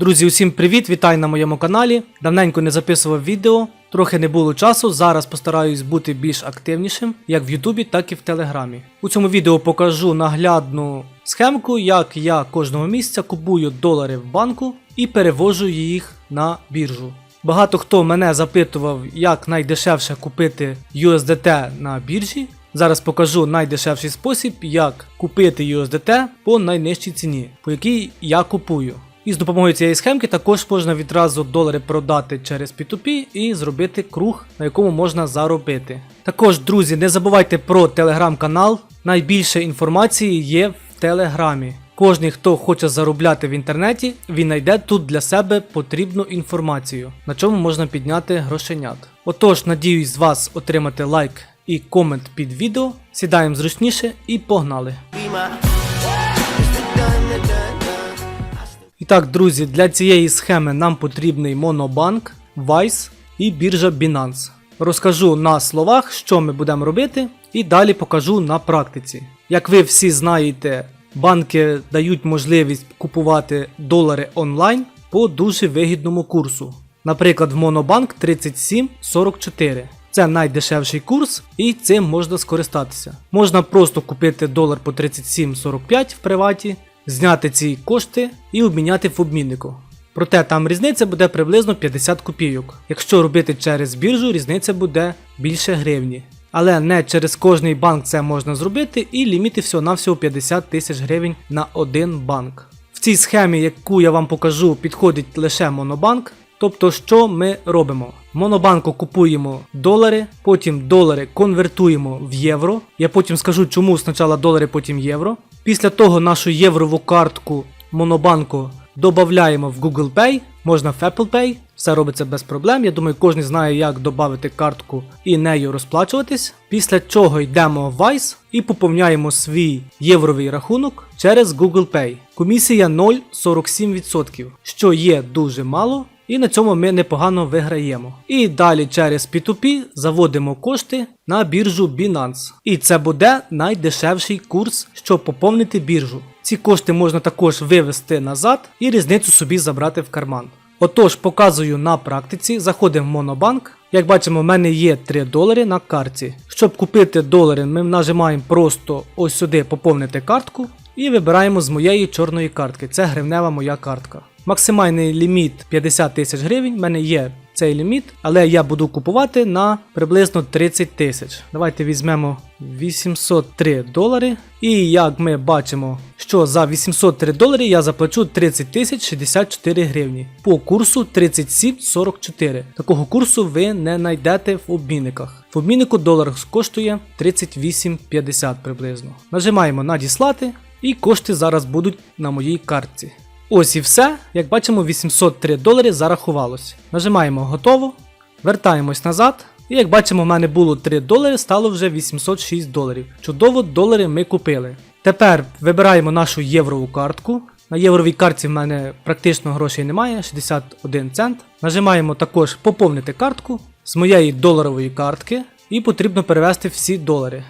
Друзі, усім привіт! Вітаю на моєму каналі. Давненько не записував відео, трохи не було часу. Зараз постараюсь бути більш активнішим, як в Ютубі, так і в Телеграмі. У цьому відео покажу наглядну схемку, як я кожного місяця купую долари в банку і перевожу їх на біржу. Багато хто мене запитував, як найдешевше купити USDT на біржі. Зараз покажу найдешевший спосіб, як купити USDT по найнижчій ціні, по якій я купую. І з допомогою цієї схемки також можна відразу долари продати через P2P і зробити круг, на якому можна заробити. Також, друзі, не забувайте про телеграм-канал. Найбільше інформації є в телеграмі. Кожний, хто хоче заробляти в інтернеті, він знайде тут для себе потрібну інформацію, на чому можна підняти грошенят. Отож, надіюсь з вас отримати лайк і комент під відео. Сідаємо зручніше і погнали! Так, друзі, для цієї схеми нам потрібний монобанк, Vice і біржа Binance. Розкажу на словах, що ми будемо робити, і далі покажу на практиці. Як ви всі знаєте, банки дають можливість купувати долари онлайн по дуже вигідному курсу. Наприклад, в Монобанк 37,44. Це найдешевший курс, і цим можна скористатися. Можна просто купити долар по 37,45 в приваті, зняти ці кошти і обміняти в обміннику. Проте там різниця буде приблизно 50 копійок. Якщо робити через біржу, різниця буде більше гривні. Але не через кожний банк це можна зробити, і ліміти всього-навсього 50 тисяч гривень на один банк. В цій схемі, яку я вам покажу, підходить лише монобанк. Тобто, що ми робимо? Монобанку купуємо долари, потім долари конвертуємо в євро. Я потім скажу, чому спочатку долари, потім євро. Після того нашу єврову картку монобанку додаємо в Google Pay, можна в Apple Pay, все робиться без проблем. Я думаю, кожен знає, як додати картку і нею розплачуватись. Після чого йдемо в Vice і поповняємо свій євровий рахунок через Google Pay. Комісія 0,47%, що є дуже мало. І на цьому ми непогано виграємо. І далі через P2P заводимо кошти на біржу Binance. І це буде найдешевший курс, щоб поповнити біржу. Ці кошти можна також вивести назад і різницю собі забрати в карман. Отож, показую на практиці, заходимо в Монобанк. Як бачимо, в мене є 3 долари на карті. Щоб купити долари, ми нажимаємо просто ось сюди поповнити картку і вибираємо з моєї чорної картки. Це гривнева моя картка. Максимальний ліміт 50 тисяч гривень. в мене є цей ліміт, але я буду купувати на приблизно 30 тисяч. Давайте візьмемо 803 долари. І як ми бачимо, що за 803 долари я заплачу 30 тисяч 64 гривні. По курсу 37,44. Такого курсу ви не знайдете в обмінниках. В обміннику долар коштує 38,50 приблизно. Нажимаємо надіслати, і кошти зараз будуть на моїй картці. Ось і все. Як бачимо, 803 долари зарахувалось. Нажимаємо готово, вертаємось назад. І як бачимо, в мене було 3 долари, стало вже 806 доларів. Чудово, долари ми купили. Тепер вибираємо нашу єврову картку. На євровій картці в мене практично грошей немає, 61 цент. Нажимаємо також поповнити картку з моєї доларової картки і потрібно перевести всі долари.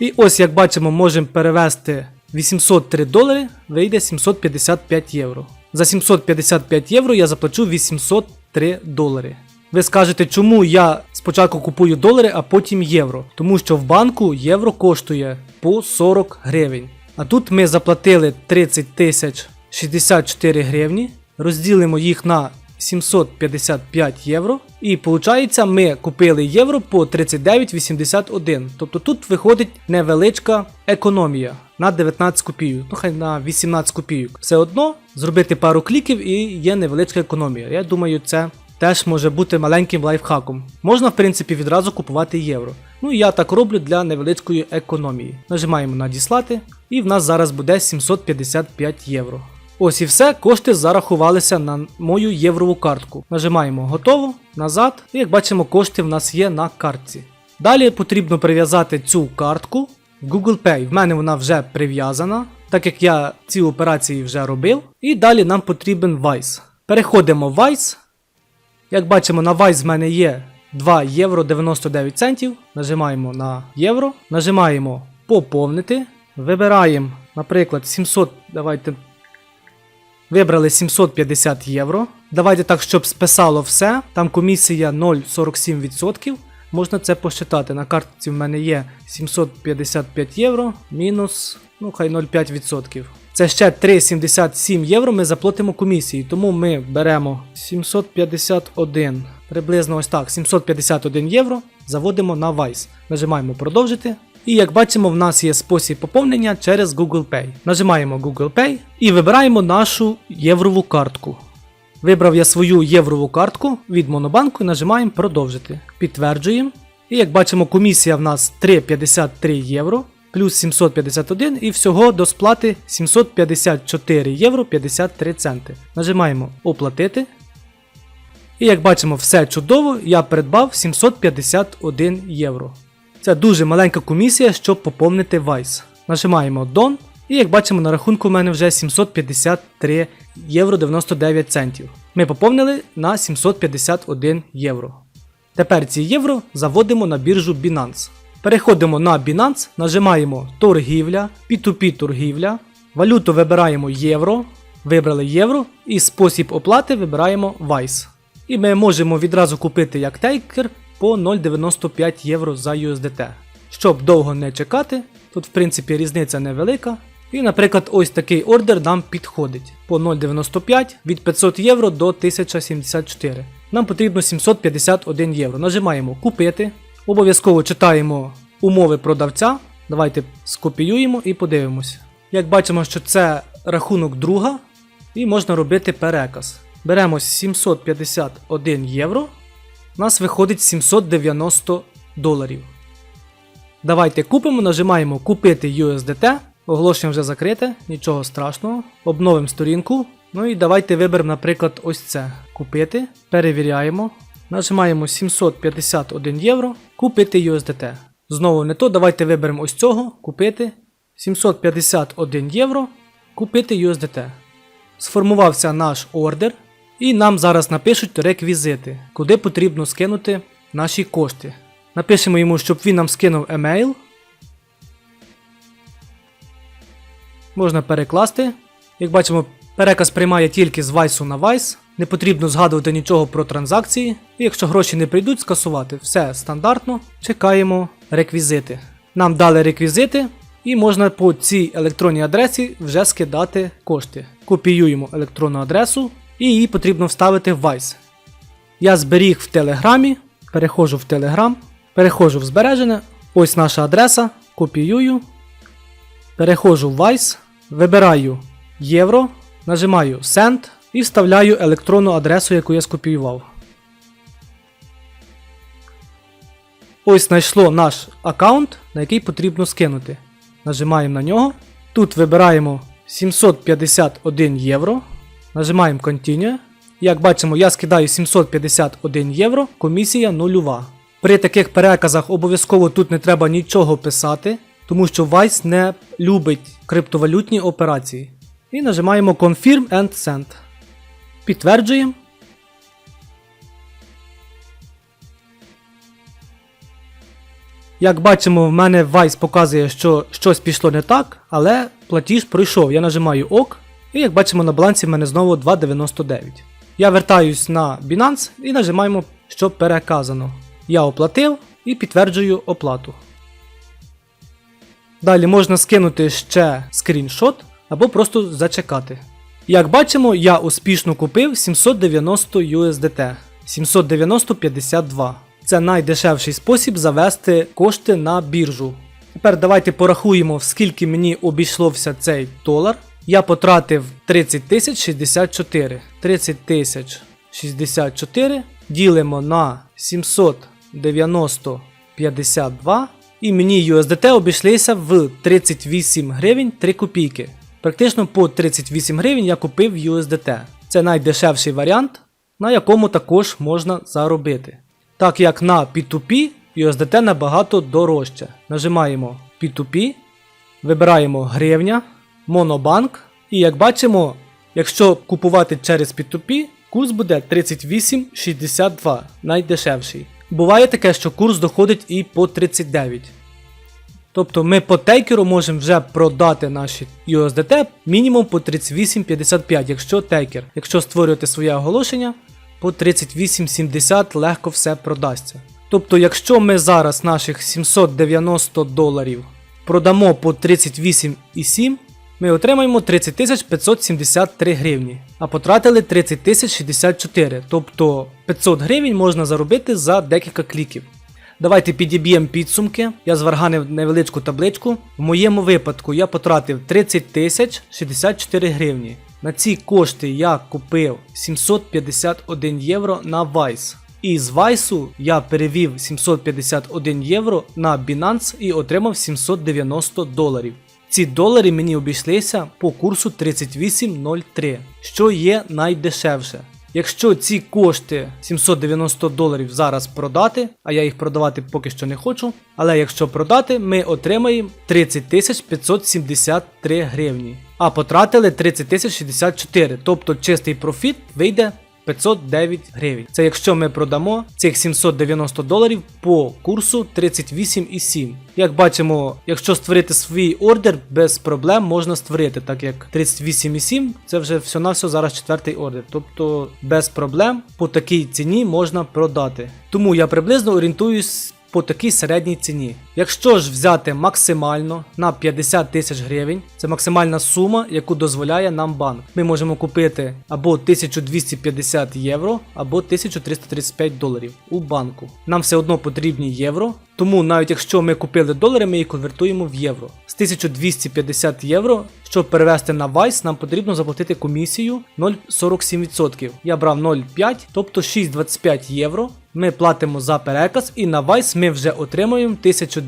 І ось як бачимо, можемо перевести 803 долари, вийде 755 євро. За 755 євро я заплачу 803 долари. Ви скажете, чому я спочатку купую долари, а потім євро? Тому що в банку євро коштує по 40 гривень. А тут ми заплатили 30 тисяч 64 гривні, розділимо їх на 755 євро. І виходить, ми купили євро по 39,81. Тобто тут виходить невеличка економія на 19 копійок, ну хай на 18 копійок. Все одно зробити пару кліків і є невеличка економія. Я думаю, це теж може бути маленьким лайфхаком. Можна, в принципі, відразу купувати євро. Ну я так роблю для невеличкої економії. Нажимаємо надіслати, і в нас зараз буде 755 євро. Ось і все, кошти зарахувалися на мою єврову картку. Нажимаємо готово, назад, і як бачимо, кошти в нас є на картці. Далі потрібно прив'язати цю картку Google Pay. В мене вона вже прив'язана, так як я ці операції вже робив. І далі нам потрібен Vice. Переходимо в Vice. Як бачимо, на Vice в мене є 2 євро 99 центів. Нажимаємо на євро, нажимаємо поповнити. Вибираємо, наприклад, 700. Давайте Вибрали 750 євро. Давайте так, щоб списало все. Там комісія 0,47%. Можна це посчитати. На картці в мене є 755 євро мінус, ну хай 0,5%. Це ще 3,77 євро ми заплатимо комісії. Тому ми беремо 751, приблизно ось так, 751 євро. Заводимо на Vice. Нажимаємо продовжити. І як бачимо, в нас є спосіб поповнення через Google Pay. Нажимаємо Google Pay і вибираємо нашу єврову картку. Вибрав я свою єврову картку від Монобанку і нажимаємо продовжити. Підтверджуємо. І як бачимо, комісія в нас 3,53 євро плюс 751 і всього до сплати 754 євро 53 центи. Нажимаємо оплатити. І як бачимо, все чудово, я придбав 751 євро. Це дуже маленька комісія, щоб поповнити Vice. Нажимаємо Done. І як бачимо, на рахунку в мене вже 753 євро 99 центів. Ми поповнили на 751 євро. Тепер ці євро заводимо на біржу Binance. Переходимо на Binance, нажимаємо торгівля, P2P торгівля, валюту вибираємо євро, вибрали євро і спосіб оплати вибираємо Vice. І ми можемо відразу купити як тейкер по 0,95 євро за USDT. Щоб довго не чекати, тут в принципі різниця невелика. І, наприклад, ось такий ордер нам підходить по 0,95 від 500 євро до 1074. Нам потрібно 751 євро. Нажимаємо купити. Обов'язково читаємо умови продавця. Давайте скопіюємо і подивимось. Як бачимо, що це рахунок друга, і можна робити переказ. Беремо 751 євро. У нас виходить 790 доларів. Давайте купимо, нажимаємо купити USDT. Оголошення вже закрите, нічого страшного. Обновимо сторінку. Ну і давайте виберемо, наприклад, ось це. Купити. Перевіряємо. Нажимаємо 751 євро. Купити USDT. Знову не то. Давайте виберемо ось цього. Купити. 751 євро. Купити USDT. Сформувався наш ордер. І нам зараз напишуть реквізити, куди потрібно скинути наші кошти. Напишемо йому, щоб він нам скинув емейл. Можна перекласти. Як бачимо, переказ приймає тільки з Vice на Vice. Не потрібно згадувати нічого про транзакції. І якщо гроші не прийдуть, скасувати. Все стандартно. Чекаємо реквізити. Нам дали реквізити, і можна по цій електронній адресі вже скидати кошти. Копіюємо електронну адресу і її потрібно вставити в Vice. Я зберіг в Телеграмі, переходжу в Telegram, переходжу в збережене. Ось наша адреса, копіюю. Переходжу в Vice, вибираю євро, нажимаю Send і вставляю електронну адресу, яку я скопіював. Ось знайшло наш аккаунт, на який потрібно скинути. Нажимаємо на нього. Тут вибираємо 751 євро. Нажимаємо Continue. Як бачимо, я скидаю 751 євро, комісія нульова. При таких переказах обов'язково тут не треба нічого писати, тому що Vice не любить криптовалютні операції. І нажимаємо Confirm and Send. Підтверджуємо. Як бачимо, в мене Vice показує, що щось пішло не так, але платіж пройшов. Я нажимаю ОК, і як бачимо на балансі в мене знову 2,99. Я вертаюсь на Binance і нажимаємо, що переказано. Я оплатив і підтверджую оплату. Далі можна скинути ще скріншот або просто зачекати. Як бачимо, я успішно купив 790 USDT 790,52. Це найдешевший спосіб завести кошти на біржу. Тепер давайте порахуємо, скільки мені обійшлося цей долар. Я потратив 30 тисяч 64. 30 тисяч 64 ділимо на 790,52 і мені USDT обійшлися в 38 гривень 3 копійки. Практично по 38 гривень я купив USDT. Це найдешевший варіант, на якому також можна заробити. Так як на P2P USDT набагато дорожче. Нажимаємо P2P, вибираємо гривня, Монобанк. І як бачимо, якщо купувати через P2P, курс буде 38,62 найдешевший. Буває таке, що курс доходить і по 39. Тобто ми по тейкеру можемо вже продати наші USDT мінімум по 38,55, якщо тейкер. Якщо створювати своє оголошення, по 38,70 легко все продасться. Тобто, якщо ми зараз наших 790 доларів продамо по 38,7, ми отримаємо 30 573 гривні, а потратили 30 064, тобто 500 гривень можна заробити за декілька кліків. Давайте підіб'ємо підсумки. Я зварганив невеличку табличку. В моєму випадку я потратив 30 тисяч 64 гривні. На ці кошти я купив 751 євро на Vice. І з Vice я перевів 751 євро на Binance і отримав 790 доларів. Ці долари мені обійшлися по курсу 38.03, що є найдешевше. Якщо ці кошти 790 доларів зараз продати, а я їх продавати поки що не хочу, але якщо продати, ми отримаємо 30 573 гривні. А потратили 30 064, тобто чистий профіт вийде 509 гривень. Це якщо ми продамо цих 790 доларів по курсу 38,7. Як бачимо, якщо створити свій ордер, без проблем можна створити, так як 38,7 це вже все на все зараз четвертий ордер. Тобто без проблем по такій ціні можна продати. Тому я приблизно орієнтуюсь по такій середній ціні. Якщо ж взяти максимально на 50 тисяч гривень, це максимальна сума, яку дозволяє нам банк. Ми можемо купити або 1250 євро, або 1335 доларів у банку. Нам все одно потрібні євро, тому навіть якщо ми купили долари, ми їх конвертуємо в євро. З 1250 євро, щоб перевести на Vice, нам потрібно заплатити комісію 0,47%. Я брав 0,5, тобто 6,25 євро. Ми платимо за переказ і на Vice ми вже отримуємо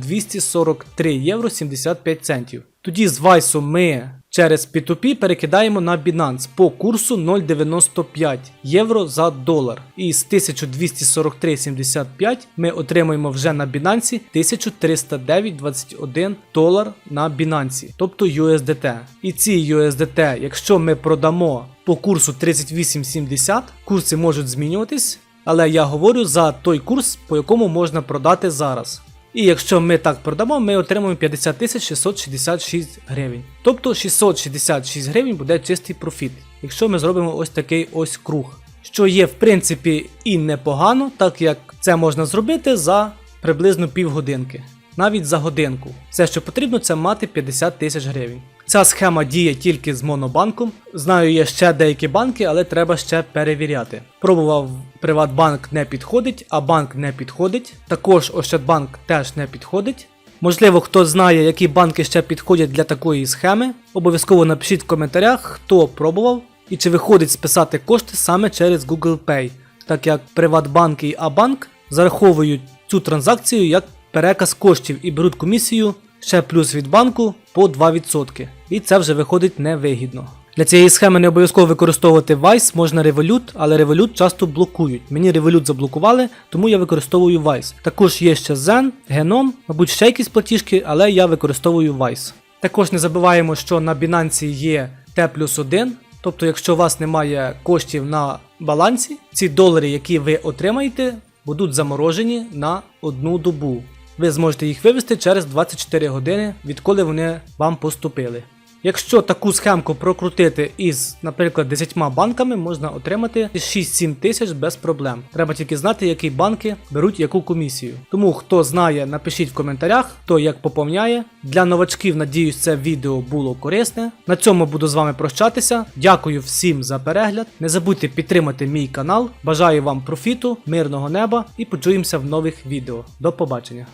1243 євро 75 центів. Тоді з Vice ми через P2P перекидаємо на Binance по курсу 0,95 євро за долар. І з 1243,75 ми отримуємо вже на Binance 1309,21 долар на Binance, тобто USDT. І ці USDT, якщо ми продамо по курсу 38,70, курси можуть змінюватись. Але я говорю за той курс, по якому можна продати зараз. І якщо ми так продамо, ми отримаємо 50 666 гривень. Тобто 666 гривень буде чистий профіт, якщо ми зробимо ось такий ось круг. Що є в принципі і непогано, так як це можна зробити за приблизно півгодинки, навіть за годинку. Все, що потрібно, це мати 50 тисяч гривень. Ця схема діє тільки з монобанком. Знаю, є ще деякі банки, але треба ще перевіряти. Пробував Приватбанк не підходить, а банк не підходить. Також Ощадбанк теж не підходить. Можливо, хто знає, які банки ще підходять для такої схеми. Обов'язково напишіть в коментарях, хто пробував і чи виходить списати кошти саме через Google Pay, так як Приватбанк і Абанк зараховують цю транзакцію як переказ коштів і беруть комісію ще плюс від банку по 2%. І це вже виходить невигідно. Для цієї схеми не обов'язково використовувати Vice, можна Revolut, але Revolut часто блокують. Мені Revolut заблокували, тому я використовую Vice. Також є ще Zen, Genom, мабуть, ще якісь платіжки, але я використовую Vice. Також не забуваємо, що на Binance є T плюс 1, тобто, якщо у вас немає коштів на балансі, ці долари, які ви отримаєте, будуть заморожені на одну добу. Ви зможете їх вивести через 24 години, відколи вони вам поступили. Якщо таку схемку прокрутити із, наприклад, 10 банками, можна отримати 6-7 тисяч без проблем. Треба тільки знати, які банки беруть яку комісію. Тому хто знає, напишіть в коментарях, хто як поповняє. Для новачків, надіюсь, це відео було корисне. На цьому буду з вами прощатися. Дякую всім за перегляд. Не забудьте підтримати мій канал. Бажаю вам профіту, мирного неба і почуємося в нових відео. До побачення!